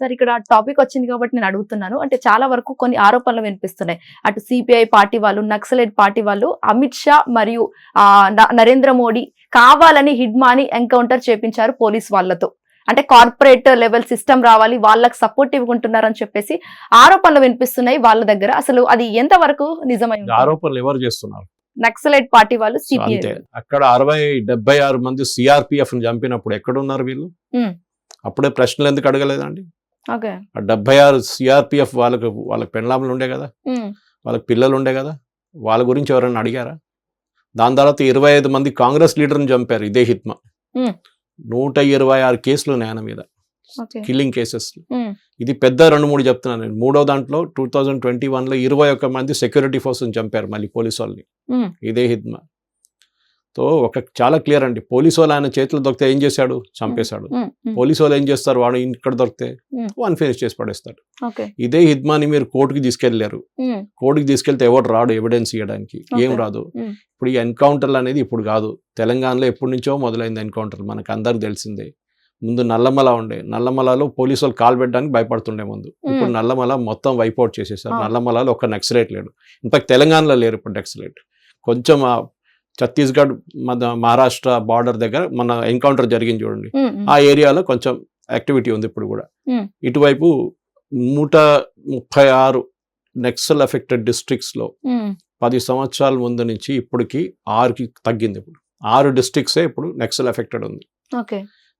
Sir ఇక్కడ topic వచ్చింది కాబట్టి నేను అడుగుతున్నాను. అంటే చాలా వరకు కొన్ని ఆరోపణలు వినిపిస్తున్నాయి. అటు సిపిఐ పార్టీ వాళ్ళు నక్సలైట్ పార్టీ వాళ్ళు అమిత్ షా మరియు నరేంద్ర మోడీ కావాలని హిడ్మాని ఎన్కౌంటర్ చేపించారు పోలీస్ వాళ్ళతో. అంటే కార్పొరేట్ లెవెల్ సిస్టమ్ రావాలి వాళ్ళకి సపోర్ట్ ఇవ్వకుంటున్నారని చెప్పేసి ఆరోపణలు వినిపిస్తున్నాయి వాళ్ళ దగ్గర. అసలు అది ఎంత వరకు నిజమై ఈ ఉంటుంది? ఆరోపణలు ఎవరు చేస్తున్నారు? నక్సలైట్ పార్టీ వాళ్ళు సిపిఐ అక్కడ అరవై డెబ్బై ఆరు మంది సిఆర్పిఎఫ్ చంపినప్పుడు ఎక్కడున్నారు వీళ్ళు? ఉమ్. అప్పుడే ప్రశ్నలు ఎందుకు అడగలేదండి? ఆ డెబ్బై ఆరు సిఆర్పిఎఫ్ వాళ్ళకి వాళ్ళకి పెండ్లాములు ఉండే కదా? వాళ్ళకి పిల్లలు ఉండే కదా? వాళ్ళ గురించి ఎవరైనా అడిగారా? దాని తర్వాత ఇరవై ఐదు మంది కాంగ్రెస్ లీడర్ని చంపారు ఇదే హిత్మ. నూట ఇరవై ఆరు కేసులు ఆయన మీద. కిల్లింగ్ కేసెస్ ఇది పెద్ద రెండు మూడు చెప్తున్నాను నేను. మూడో దాంట్లో టూ థౌజండ్ ట్వంటీ వన్లో ఇరవై ఒక్క మంది సెక్యూరిటీ ఫోర్స్ని చంపారు మళ్ళీ పోలీసు వాళ్ళని. ఇదే హిద్మ తో ఒక చాలా క్లియర్ అండి. పోలీసు వాళ్ళు ఆయన చేతులు దొరికితే ఏం చేశాడు? చంపేశాడు. పోలీసు వాళ్ళు ఏం చేస్తారు? వాడు ఇక్కడ దొరికితే. వన్ ఫినిష్ చేసి పడేస్తాడు. ఇదే హిద్మాని మీరు కోర్టుకి తీసుకెళ్ళారు. కోర్టుకి తీసుకెళ్తే ఎవరు రాడు? ఎవిడెన్స్ ఇవ్వడానికి ఏం. రాదు. ఇప్పుడు ఈ ఎన్కౌంటర్లు అనేది ఇప్పుడు కాదు. తెలంగాణలో ఎప్పటి నుంచో మొదలైంది ఎన్కౌంటర్ మనకు అందరికి తెలిసిందే. ముందు నల్లమల ఉండే. నల్లమలలో పోలీసు వాళ్ళు కాల్ పెట్టడానికి భయపడుతుండే ముందు. ఇప్పుడు. నల్లమల మొత్తం వైపౌట్ చేసేసారు. Ah. నల్లమలలో ఒక నక్సలైట్ లేడు. ఇన్ఫాక్ట్ తెలంగాణలో లేరు ఇప్పుడు నక్సలైట్. కొంచెం ఛత్తీస్గఢ్ మన మహారాష్ట్ర బార్డర్ దగ్గర మన ఎన్కౌంటర్ జరిగింది చూడండి. ఆ ఏరియాలో కొంచెం యాక్టివిటీ ఉంది ఇప్పుడు కూడా. ఇటువైపు నూట ముప్పై ఆరు నెక్సల్ ఎఫెక్టెడ్ డిస్ట్రిక్ట్స్లో ఉమ్, పది సంవత్సరాల ముందు నుంచి ఇప్పటికి ఆరుకి తగ్గింది ఇప్పుడు. ఆరు డిస్ట్రిక్ట్సే ఇప్పుడు నెక్సల్ ఎఫెక్టెడ్ ఉంది.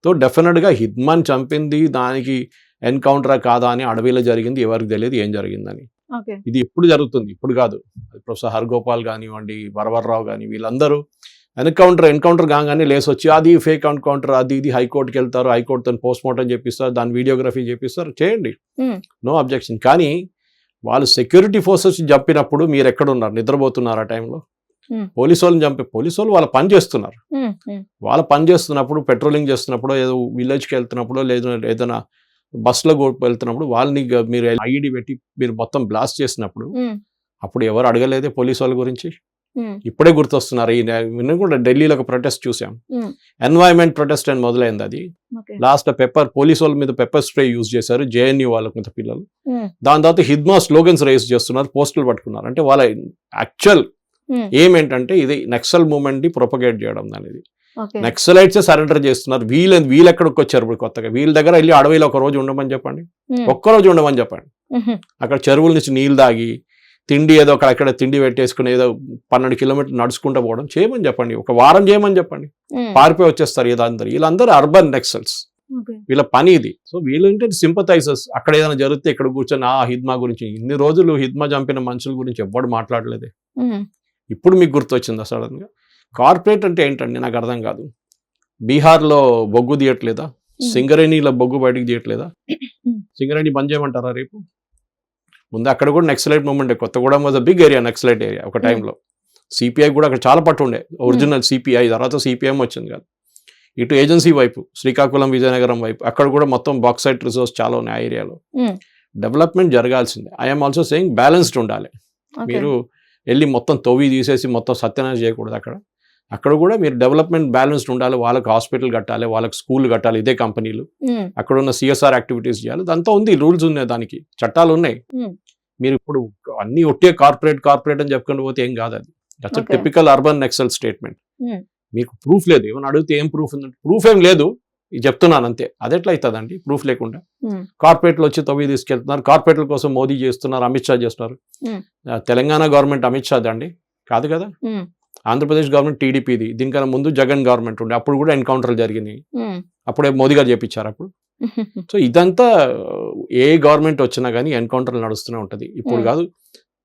సో డెఫినెట్గా హిద్మాన్ చంపింది దానికి ఎన్కౌంటరా కాదా అని అడవిలో జరిగింది ఎవరికి తెలియదు ఏం జరిగిందని. ఇది ఇప్పుడు జరుగుతుంది? ఇప్పుడు కాదు. ప్రొఫెసర్ హర్గోపాల్ కానివ్వండి వరవర్రావు కానీ వీళ్ళందరూ ఎన్కౌంటర్ ఎన్కౌంటర్ కాగానే లేసి వచ్చి అది ఫేక్ ఎన్కౌంటర్ అది ఇది హైకోర్టుకి వెళ్తారు హైకోర్టుతో పోస్ట్ మార్టం చేపిస్తారు దాని వీడియోగ్రఫీ చేపిస్తారు చేయండి. No objection. కానీ వాళ్ళు సెక్యూరిటీ ఫోర్సెస్ చంపినప్పుడు మీరు ఎక్కడ ఉన్నారు నిద్రపోతున్నారు ఆ టైంలో. పోలీసు వాళ్ళని చంపి పోలీసు వాళ్ళు వాళ్ళ పని చేస్తున్నారు. వాళ్ళ పని చేస్తున్నప్పుడు పెట్రోలింగ్ చేస్తున్నప్పుడు ఏదో విలేజ్కి వెళ్తున్నప్పుడు లేదా ఏదైనా బస్సులో వెళ్తున్నప్పుడు వాళ్ళని మీరు ఐఈడి పెట్టి మీరు మొత్తం బ్లాస్ట్ చేసినప్పుడు అప్పుడు ఎవరు అడగలేదే పోలీసు వాళ్ళ గురించి? ఇప్పుడే గుర్తొస్తున్నారు. ఈ నేను కూడా ఢిల్లీలో ఒక ప్రొటెస్ట్ చూసాం ఎన్వైరన్మెంట్ ప్రొటెస్ట్ అని మొదలైంది అది. లాస్ట్ పెప్పర్ పోలీసు వాళ్ళ మీద పెప్పర్ స్ప్రే యూజ్ చేశారు జేఎన్యూ వాళ్ళ మీద పిల్లలు. దాని తర్వాత హిద్మా స్లోగన్స్ రేస్ చేస్తున్నారు పోస్టులు పట్టుకున్నారు. అంటే వాళ్ళ యాక్చువల్ ఉమ్, ఏం ఏంటంటే ఇది నక్సల్ మూమెంట్ని ప్రొపగేట్ చేయడం అనేది. నక్సలైట్స్ సరెండర్ చేస్తున్నారు. వీళ్ళు వీళ్ళు ఎక్కడికి వచ్చారు ఇప్పుడు కొత్తగా? వీళ్ళ దగ్గర వెళ్ళి అడవిలో ఒక రోజు ఉండమని చెప్పండి. ఉమ్, ఒక్క రోజు ఉండమని చెప్పండి. అక్కడ చెరువుల నుంచి నీళ్ళు తాగి తిండి ఏదో అక్కడ అక్కడ తిండి పెట్టేసుకుని ఏదో పన్నెండు కిలోమీటర్లు నడుచుకుంటూ పోవడం చేయమని చెప్పండి. ఒక వారం చేయమని చెప్పండి. పారిపోయి వచ్చేస్తారు ఏదో అందరు. వీళ్ళందరూ అర్బన్ నెక్సల్స్. వీళ్ళ పని ఇది. సో వీళ్ళు ఏంటంటే సింపథైజర్స్. అక్కడ ఏదైనా జరిగితే ఇక్కడ కూర్చొని ఆ హిద్మా గురించి. ఇన్ని రోజులు హిద్మా చంపిన మనుషుల గురించి ఎవ్వడు మాట్లాడలేదే. ఇప్పుడు మీకు గుర్తొచ్చిందా సడన్గా? కార్పొరేట్ అంటే ఏంటండి? నాకు అర్థం కాదు. బీహార్లో బొగ్గు తీయట్లేదా? సింగరేణిలో బొగ్గు బయటికి తీయట్లేదా. సింగరేణి బంద్ చేయమంటారా రేపు? ముందు అక్కడ కూడా naxalite movement Kothagudem was big area naxalite area ఒక టైంలో సిపిఐ కూడా అక్కడ చాలా పట్టు ఉండే. ఒరిజినల్ సిపిఐ తర్వాత సిపిఎం వచ్చింది కదా. ఇటు ఏజెన్సీ వైపు శ్రీకాకుళం విజయనగరం వైపు అక్కడ కూడా మొత్తం బాక్సైట్ రిసోర్స్ చాలా ఉన్నాయి ఆ ఏరియాలో డెవలప్మెంట్ జరగాల్సిందే. ఐఎమ్ ఆల్సో సేయింగ్ బ్యాలెన్స్డ్ ఉండాలి. మీరు వెళ్ళి మొత్తం తవ్వి తీసేసి మొత్తం సత్యనాశ చేయకూడదు అక్కడ. అక్కడ కూడా మీరు డెవలప్మెంట్ బ్యాలెన్స్డ్ ఉండాలి వాళ్ళకి హాస్పిటల్ కట్టాలి వాళ్ళకి స్కూల్ కట్టాలి ఇదే కంపెనీలు. అక్కడ ఉన్న సిఎస్ఆర్ యాక్టివిటీస్ చేయాలి. దాంతో ఉంది రూల్స్ ఉన్నాయి దానికి చట్టాలు ఉన్నాయి. మీరు ఇప్పుడు అన్ని ఒట్టే కార్పొరేట్ కార్పొరేట్ అని చెప్పుకుంటూ పోతే ఏం కాదు అది. That's. Typical urban naxal statement. మీకు ప్రూఫ్ లేదు. ఏమైనా అడిగితే ఏం ప్రూఫ్ ఉందంటే ప్రూఫ్ ఏం లేదు. చెప్తున్నాను అంతే. అది ఎట్లా అవుతుందండి? ప్రూఫ్ లేకుండా. కార్పొరేట్లు వచ్చి తవ్వి తీసుకెళ్తున్నారు. కార్పొరేట్ల కోసం మోదీ చేస్తున్నారు అమిత్ షా చేస్తున్నారు. తెలంగాణ గవర్నమెంట్ అమిత్ షా అండి కాదు? కదా ఆంధ్రప్రదేశ్ గవర్నమెంట్ టీడీపీది. దీనికన్నా ముందు జగన్ గవర్నమెంట్ ఉండే. అప్పుడు కూడా ఎన్కౌంటర్లు జరిగినాయి. అప్పుడే మోదీ గారు చేపించారు అప్పుడు. సో ఇదంతా ఏ గవర్నమెంట్ వచ్చినా కానీ ఎన్కౌంటర్లు నడుస్తూనే ఉంటుంది. ఇప్పుడు. కాదు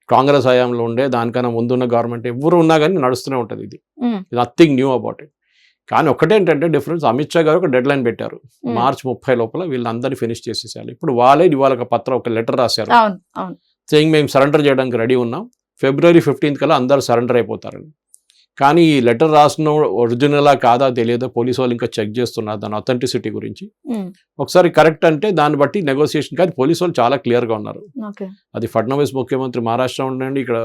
కాంగ్రెస్ హయాంలో ఉండే దానికన్నా ముందున్న గవర్నమెంట్ ఎవరు ఉన్నా కానీ నడుస్తూనే ఉంటుంది ఇది. నథింగ్ న్యూ అబౌట్ ఇట్ కానీ ఒకటేంటంటే డిఫరెన్స్ అమిత్ షా గారు ఒక డెడ్ లైన్ పెట్టారు. మార్చ్ ముప్పై లోపల వీళ్ళందరినీ ఫినిష్ చేసేసారు ఇప్పుడు వాళ్ళే ఇవాళ ఒక పత్రం ఒక లెటర్ రాశారు. సేయింగ్ మేము సరెండర్ చేయడానికి రెడీ ఉన్నాం. ఫిబ్రవరి ఫిఫ్టీన్త్ కల్లా అందరూ సరెండర్ అయిపోతారని. కానీ ఈ లెటర్ రాసిన ఒరిజినలా కాదా తెలియదో. పోలీసు వాళ్ళు ఇంకా చెక్ చేస్తున్నారు దాని అథెంటిసిటీ గురించి. ఉమ్, ఒకసారి కరెక్ట్ అంటే దాన్ని బట్టి నెగోసియేషన్ కానీ పోలీసు వాళ్ళు చాలా క్లియర్గా ఉన్నారు. అది ఫడ్నవీస్ ముఖ్యమంత్రి మహారాష్ట్ర ఉండండి ఇక్కడ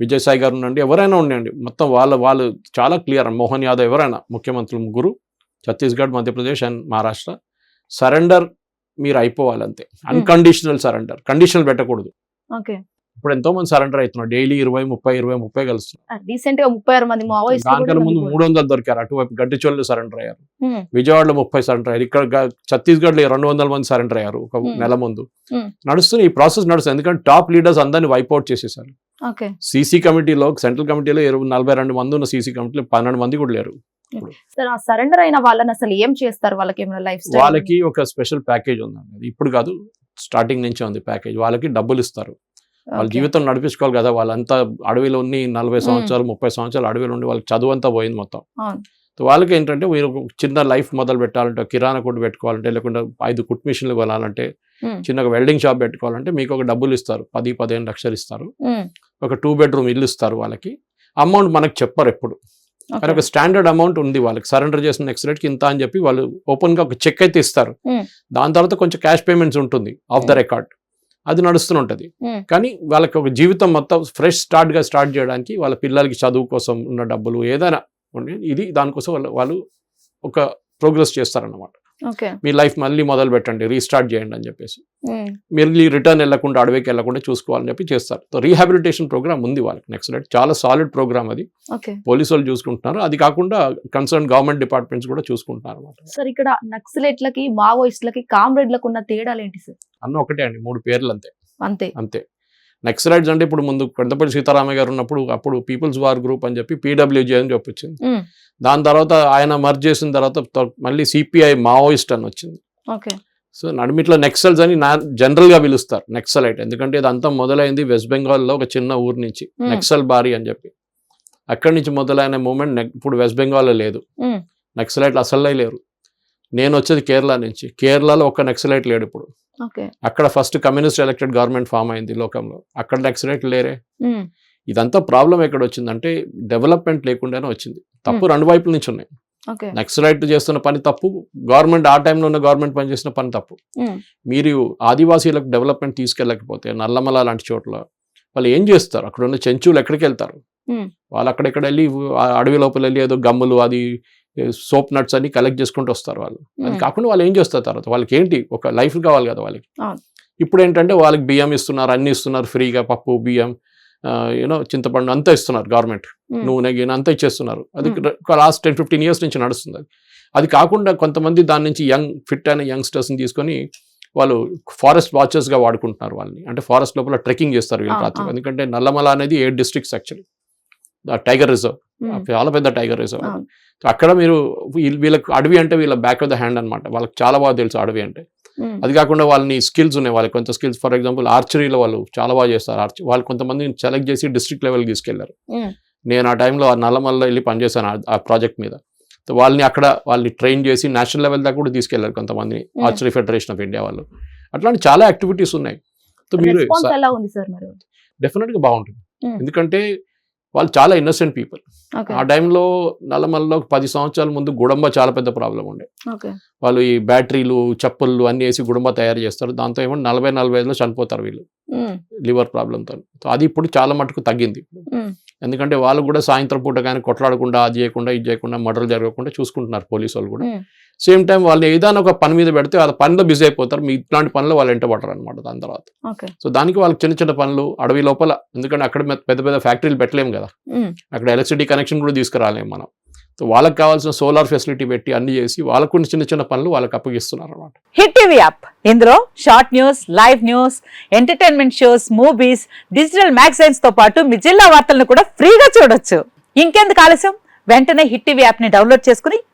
విజయసాయి గారు ఉండండి ఎవరైనా ఉండండి. మొత్తం వాళ్ళ వాళ్ళు చాలా క్లియర్. మోహన్ యాదవ్ ఎవరైనా ముఖ్యమంత్రులు ముగ్గురు ఛత్తీస్గఢ్ మధ్యప్రదేశ్ అండ్ మహారాష్ట్ర. సరెండర్ మీరు అయిపోవాలి అంతే అన్కండిషనల్ సరెండర్ కండిషనల్ పెట్టకూడదు. ఓకే. ఇప్పుడు ఎంతో మంది సరెండర్ అవుతున్నారు. డైలీ ఇరవై ముప్పై ఇరవై ముప్పై కలుస్తున్నారు. రీసెంట్గా ముప్పై ఆరు మంది మావోయిస్టులు కూడా దానికన్నా ముందు. మూడు వందలు దొరికారు. అటువైపు గడ్డిచోళ్ళు సరెండర్ అయ్యారు. విజయవాడలో ముప్పై సరెండర్ అయ్యారు. ఇక్కడ గ- ఛత్తీస్గఢ్లో రెండు వందల మంది సరెండర్ అయ్యారు ఒక. నెల ముందు. నడుస్తుంది ఈ ప్రాసెస్ నడుస్తుంది. ఎందుకంటే టాప్ లీడర్స్ అందరిని వైప్అవుట్ చేసేసారు. సీసీ కమిటీలో సెంట్రల్ కమిటీలో ఇరవై నలభై రెండు మంది ఉన్న సీసీ కమిటీలో పన్నెండు మంది కూడా లేరు సరెండర్ అయిన వాళ్ళని అసలు ఏం చేస్తారు? వాళ్ళకి ఏమైనా లైఫ్ వాళ్ళకి ఒక స్పెషల్ ప్యాకేజ్ ఉందండి. ఇప్పుడు కాదు స్టార్టింగ్ నుంచే ఉంది ప్యాకేజ్. వాళ్ళకి డబ్బులు ఇస్తారు. వాళ్ళ జీవితం నడిపించుకోవాలి కదా వాళ్ళంతా అడవిలో ఉన్ని నలభై సంవత్సరాలు ముప్పై సంవత్సరాలు అడవిలో ఉండి వాళ్ళకి చదువు అంతా పోయింది మొత్తం. వాళ్ళకి ఏంటంటే మీరు చిన్న లైఫ్ మొదలు పెట్టాలంటే కిరాణా కొట్టు పెట్టుకోవాలంటే లేకుంటే ఐదు కుట్ మిషన్లు కొనాలంటే చిన్న వెల్డింగ్ షాప్ పెట్టుకోవాలంటే మీకు ఒక డబ్బులు ఇస్తారు పది పదిహేను లక్షలు ఇస్తారు. ఒక టూ బెడ్రూమ్ ఇల్లు ఇస్తారు వాళ్ళకి. అమౌంట్ మనకు చెప్పరు ఎప్పుడు. కానీ ఒక స్టాండర్డ్ అమౌంట్ ఉంది వాళ్ళకి. సరెండర్ చేసిన నెక్స్ట్ రేట్కి ఇంత అని చెప్పి వాళ్ళు ఓపెన్గా ఒక చెక్ అయితే ఇస్తారు. దాని తర్వాత కొంచెం క్యాష్ పేమెంట్స్ ఉంటుంది ఆఫ్ ద రికార్డ్. అది నడుస్తుంటది Hmm. కానీ వాళ్ళకి ఒక జీవితం మొత్తం ఫ్రెష్ స్టార్ట్గా స్టార్ట్ చేయడానికి వాళ్ళ పిల్లలకి చదువు కోసం ఉన్న డబ్బులు ఏదైనా ఇది దానికోసం వాళ్ళు వాళ్ళు ఒక ప్రోగ్రెస్ చేస్తారన్నమాట మీ లైఫ్ మళ్ళీ మొదలు పెట్టండి రీస్టార్ట్ చేయండి అని చెప్పేసి. మళ్ళీ రిటర్న్ వెళ్ళకుండా అడవికి వెళ్ళకుండా చూసుకోవాలని చెప్పి చేస్తారు. సో రీహాబిలిటేషన్ ప్రోగ్రామ్ ఉంది వాళ్ళకి. నెక్స్ట్ రైట్ చాలా సాలిడ్ ప్రోగ్రామ్ అది. పోలీసు వాళ్ళు చూసుకుంటున్నారు. అది కాకుండా కన్సర్న్ గవర్నమెంట్ డిపార్ట్మెంట్స్ కూడా చూసుకుంటున్నారు అనమాట సార్ ఇక్కడ నక్సలైట్లకి మావోయిస్టులకి కామ్రేడ్లకు ఉన్న తేడాలు ఏంటి సార్? అన్న ఒకటే అండి మూడు పేర్లు అంతే. అంతే. అంతే. నక్సలైట్స్ అంటే ఇప్పుడు ముందు పెద్దపల్లి సీతారామయ్య గారు ఉన్నప్పుడు అప్పుడు పీపుల్స్ వార్ గ్రూప్ అని చెప్పి పీడబ్ల్యూజే అని చెప్పించింది ఉమ్, దాని తర్వాత ఆయన మర్జ్ చేసిన తర్వాత మళ్ళీ సిపిఐ మావోయిస్ట్ అని వచ్చింది. సో నడిమిట్లో నెక్సల్స్ అని నా జనరల్గా పిలుస్తారు నెక్సలైట్ ఎందుకంటే ఇదంతా మొదలైంది వెస్ట్ బెంగాల్లో ఒక చిన్న ఊరు నుంచి. నెక్సల్ బారీ అని చెప్పి. అక్కడి నుంచి మొదలైన మూమెంట్ ఇప్పుడు వెస్ట్ బెంగాల్లో లేదు. నక్సలైట్లు అసలే లేరు. నేను వచ్చేది కేరళ నుంచి. కేరళలో ఒక నక్సలైట్ లేడు ఇప్పుడు. అక్కడ first communist elected government form అయింది లోకంలో. అక్కడ నక్సలైట్ లేరే. ఇదంతా ప్రాబ్లం ఎక్కడ వచ్చిందంటే డెవలప్మెంట్ లేకుండానే వచ్చింది. తప్పు రెండు వైపుల నుంచి ఉన్నాయి. నక్సలైట్ చేస్తున్న పని తప్పు. గవర్నమెంట్ ఆ టైంలో ఉన్న గవర్నమెంట్ పని చేసిన పని తప్పు. మీరు ఆదివాసీలకు డెవలప్మెంట్ తీసుకెళ్ళకపోతే నల్లమల లాంటి చోట్ల వాళ్ళు ఏం చేస్తారు? అక్కడ ఉన్న చెంచులు ఎక్కడికి వెళ్తారు. వాళ్ళు అక్కడెక్కడ వెళ్ళి అడవి లోపల వెళ్ళి ఏదో గమ్ములు అది సోప్ నట్స్ అన్ని కలెక్ట్ చేసుకుంటూ వస్తారు వాళ్ళు. అది ఉమ్, కాకుండా వాళ్ళు ఏం చేస్తారు తర్వాత? వాళ్ళకి ఏంటి? ఒక లైఫ్ కావాలి కదా వాళ్ళకి. ఇప్పుడు ఏంటంటే వాళ్ళకి బియ్యం ఇస్తున్నారు అన్ని ఇస్తున్నారు ఫ్రీగా పప్పు బియ్యం యూనో చింతపండు అంతా ఇస్తున్నారు గవర్నమెంట్ ఉమ్, నూనె గిన్నె అంతా ఇచ్చేస్తున్నారు. అది Hmm. ఒక లాస్ట్ టెన్ ఫిఫ్టీన్ ఇయర్స్ నుంచి నడుస్తుంది అది. అది కాకుండా కొంతమంది దాని నుంచి యంగ్ ఫిట్ అయిన యంగ్స్టర్స్ని తీసుకొని వాళ్ళు ఫారెస్ట్ వాచర్స్గా వాడుకుంటున్నారు వాళ్ళని. అంటే ఫారెస్ట్ లోపల ట్రెక్కింగ్ చేస్తారు వీళ్ళు రాత్రి. ఎందుకంటే నల్లమల అనేది eight districts actually tiger reserve చాలా పెద్ద టైగర్ రిజర్వ్ అక్కడ మీరు వీళ్ళ- వీళ్ళకి అడవి అంటే వీళ్ళ బ్యాక్ ఆఫ్ ద హ్యాండ్ అనమాట వాళ్ళకి చాలా బాగా తెలుసు అడవి అంటే. ఉమ్, అది కాకుండా వాళ్ళని స్కిల్స్ ఉన్నాయి. వాళ్ళకి కొంత స్కిల్స్ ఫర్ ఎగ్జాంపుల్ ఆర్చరీలో వాళ్ళు చాలా బాగా చేస్తారు. ఆర్చరీ వాళ్ళు కొంతమందిని సెలెక్ట్ చేసి డిస్ట్రిక్ట్ లెవెల్కి తీసుకెళ్ళారు. ఉమ్, నేను ఆ టైంలో ఆ నల్లమల్లో వెళ్ళి పనిచేశాను ఆ- ఆ ప్రాజెక్ట్ మీద. వాళ్ళని అక్కడ వాళ్ళని ట్రైన్ చేసి నేషనల్ లెవెల్ దాకా కూడా తీసుకెళ్ళారు కొంతమందిని. Hmm. Archery federation of India వాళ్ళు. అట్లాంటి చాలా యాక్టివిటీస్ ఉన్నాయి. మీరు రెస్పాన్స్ ఎలా ఉంది సార్ మరి? డెఫినెట్గా బాగుంటుంది. Hmm. ఎందుకంటే వాళ్ళు చాలా ఇన్నోసెంట్ పీపుల్ ఆ టైంలో నల్లమల్లో ఒక పది సంవత్సరాల ముందు గుడంబ చాలా పెద్ద ప్రాబ్లం ఉండే. వాళ్ళు ఈ బ్యాటరీలు చెప్పులు అన్ని వేసి గుడంబ తయారు చేస్తారు. దాంతో ఏమో నలభై నలభై ఐదులో చనిపోతారు వీళ్ళు. ఉమ్, లివర్ ప్రాబ్లంతో అది ఇప్పుడు చాలా మటుకు తగ్గింది ఉమ్, ఎందుకంటే వాళ్ళు కూడా సాయంత్రం పూట కానీ కొట్లాడకుండా అది చేయకుండా ఇది చేయకుండా మర్డర్లు జరగకుండా చూసుకుంటున్నారు పోలీసు వాళ్ళు కూడా. ఉమ్, సేమ్ టైం వాళ్ళు ఏదైనా ఒక పని మీద పెడితే ఆ పనిలో బిజీ అయిపోతారు. మీ ఇట్లాంటి పనులు వాళ్ళు ఎంట పడరు అనమాట దాని తర్వాత. సో దానికి వాళ్ళకి చిన్న చిన్న పనులు అడవి లోపల ఎందుకంటే అక్కడ పెద్ద పెద్ద ఫ్యాక్టరీలు పెట్టలేము కదా. అక్కడ ఎలక్ట్రిసిటీ కనెక్షన్ కూడా తీసుకురాలేము మనం. సో వాళ్ళకి కావాల్సిన సోలార్ ఫెసిలిటీ పెట్టి అన్ని చేసి వాళ్ళకు చిన్న చిన్న పనులు వాళ్ళకి అప్పగిస్తున్నారు అనమాట హిట్ టీవీ యాప్. ఇందులో short news live news entertainment shows movies digital మ్యాగజైన్స్తో పాటు మీ జిల్లా వార్తలను కూడా ఫ్రీగా చూడొచ్చు. ఇంకెందుకు ఆలస్యం? వెంటనే హిట్ టీవీ యాప్ని డౌన్లోడ్ చేసుకుని